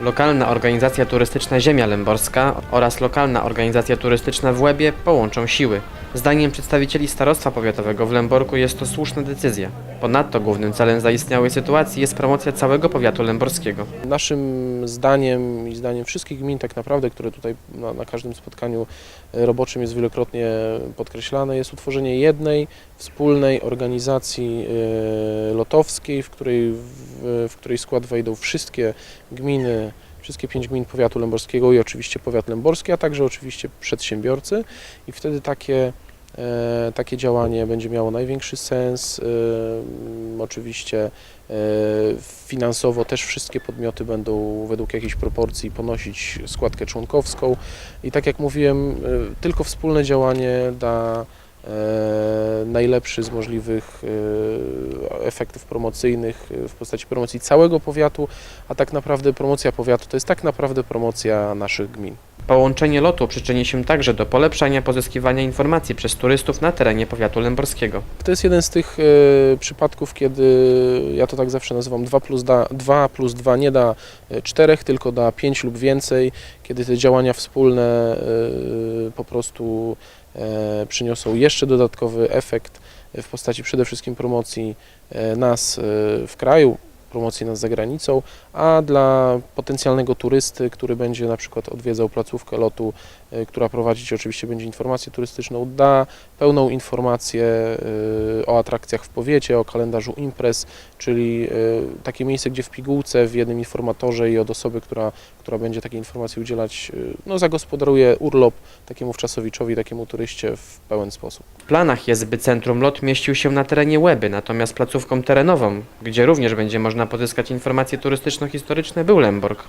Lokalna organizacja turystyczna Ziemia Lęborska oraz lokalna organizacja turystyczna w Łebie połączą siły. Zdaniem przedstawicieli Starostwa Powiatowego w Lęborku jest to słuszna decyzja. Ponadto głównym celem zaistniałej sytuacji jest promocja całego powiatu lęborskiego. Naszym zdaniem i zdaniem wszystkich gmin tak naprawdę, które tutaj na, na każdym spotkaniu roboczym jest wielokrotnie podkreślane, jest utworzenie jednej wspólnej organizacji e, lotowskiej, w której, w, w której skład wejdą wszystkie gminy, wszystkie pięć gmin powiatu lęborskiego i oczywiście powiat lęborski, a także oczywiście przedsiębiorcy i wtedy takie E, Takie działanie będzie miało największy sens. E, Oczywiście e, finansowo też wszystkie podmioty będą według jakiejś proporcji ponosić składkę członkowską i tak jak mówiłem, tylko wspólne działanie da najlepszy z możliwych efektów promocyjnych e, w postaci promocji całego powiatu, a tak naprawdę promocja powiatu to jest tak naprawdę promocja naszych gmin. Połączenie lotu przyczyni się także do polepszania pozyskiwania informacji przez turystów na terenie powiatu lęborskiego. To jest jeden z tych e, przypadków, kiedy ja to tak zawsze nazywam 2 plus, da, 2 plus 2 nie da 4, tylko da 5 lub więcej, kiedy te działania wspólne e, po prostu e, przyniosą jeszcze dodatkowy efekt w postaci przede wszystkim promocji e, nas e, w kraju, promocji nas za granicą, a dla potencjalnego turysty, który będzie na przykład odwiedzał placówkę lotu, e, która prowadzić oczywiście będzie informację turystyczną, da pełną informację e, o atrakcjach w powiecie, o kalendarzu imprez, czyli e, takie miejsce, gdzie w pigułce, w jednym informatorze i od osoby, która, która będzie takiej informacji udzielać, no, zagospodaruje urlop takiemu wczasowiczowi, takiemu turyście w pełen sposób. W planach jest, by centrum LOT mieścił się na terenie Łeby, natomiast placówką terenową, gdzie również będzie można pozyskać informacje turystyczno-historyczne, był Lęborg.